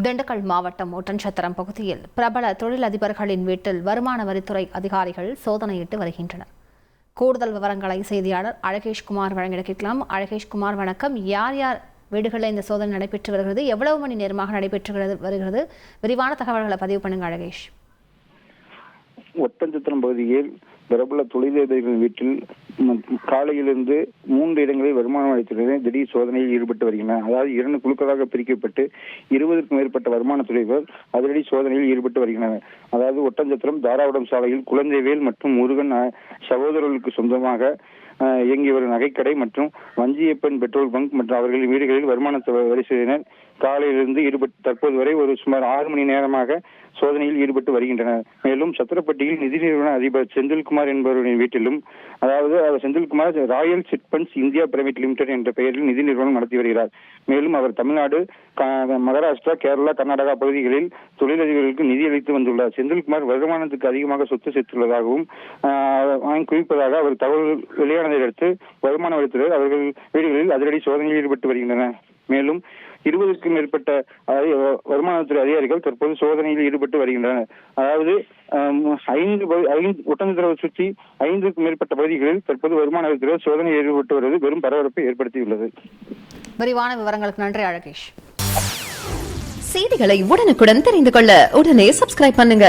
திண்டுக்கல் மாவட்டம் ஒட்டன்சத்திரம் பகுதியில் பிரபல தொழிலதிபர்களின் வீட்டில் வருமான வரித்துறை அதிகாரிகள் சோதனையிட்டு வருகின்றனர். கூடுதல் விவரங்களை செய்தியாளர் அழகேஷ்குமார் வழங்கிட கேட்கலாம். அழகேஷ்குமார் வணக்கம். யார் யார் வீடுகளில் இந்த சோதனை நடைபெற்று வருகிறது? எவ்வளவு மணி நேரமாக நடைபெற்று வருகிறது? விரிவான தகவல்களை பதிவு பண்ணுங்க அழகேஷ். ஒட்டஞ்சத்திரம் பகுதியில் பிரபல தொழிலதிபர்களின் வீட்டில் காலையிலிருந்து மூன்று இடங்களில் வருமானம் வரித்துறையினர் திடீர் சோதனையில் ஈடுபட்டு வருகின்றனர் அதாவது இரண்டு குழுக்களாக பிரிக்கப்பட்டு இருபதற்கும் மேற்பட்ட வருமான துறைகள் அதிரடி சோதனையில் ஈடுபட்டு வருகின்றனர். அதாவது ஒட்டஞ்சத்திரம் தாராவுடம் சாலையில் குழந்தைவேல் மற்றும் முருகன் சகோதரர்களுக்கு சொந்தமாக இயங்கி வரும் நகைக்கடை மற்றும் வஞ்சியப்பன் பெட்ரோல் பங்க் மற்றும் அவர்களின் வீடுகளில் வருமான வரி வரிசையினர் காலையிலிருந்து ஈடுபட்டு தற்போது வரை ஒரு சுமார் ஆறு மணி நேரமாக சோதனையில் ஈடுபட்டு வருகின்றனர். மேலும் சத்திரப்பட்டியில் நிதி நிறுவன அதிபர் செந்தில்குமார் என்பவரின் வீட்டிலும் அதாவது அவர் Senthilkumar royal chit funds India private limited என்ற பெயரில் நிதி நிறுவனம் நடத்தி வருகிறார். மேலும் அவர் தமிழ்நாடு க- மகாராஷ்டிரா கேரளா கர்நாடகா பகுதிகளில் தொழிலதிபர்களுக்கு நிதி அளித்து வந்துள்ளார். செந்தில்குமார் வருமானத்துக்கு அதிகமாக சொத்து சேர்த்துள்ளதாகவும் குறிப்பதாக அவர் தகவல் அடுத்து வருமான வரித்துறை அவர்கள் வீடுகளில் அதிரடி சோதனையில் ஈடுபட்டு வருகின்றனர் மேலும் இருபதுக்கும் மேற்பட்ட வருமானத்துறை அதிகாரிகள் தற்போது சோதனையில் ஈடுபட்டு வருகின்றனர். அதாவது ஐந்து ஐந்து ஒட்டஞ்சத்திரவை சுற்றி ஐந்துக்கும் மேற்பட்ட பகுதிகளில் தற்போது வருமான வரித்துறை சோதனையில் ஈடுபட்டு வருவது பெரும் பரபரப்பை ஏற்படுத்தியுள்ளது. விரிவான விவரங்களுக்கு நன்றி அழகேஷ். செய்திகளை உடனுக்குடன் தெரிந்து கொள்ள உடனே சப்ஸ்கிரைப் பண்ணுங்க.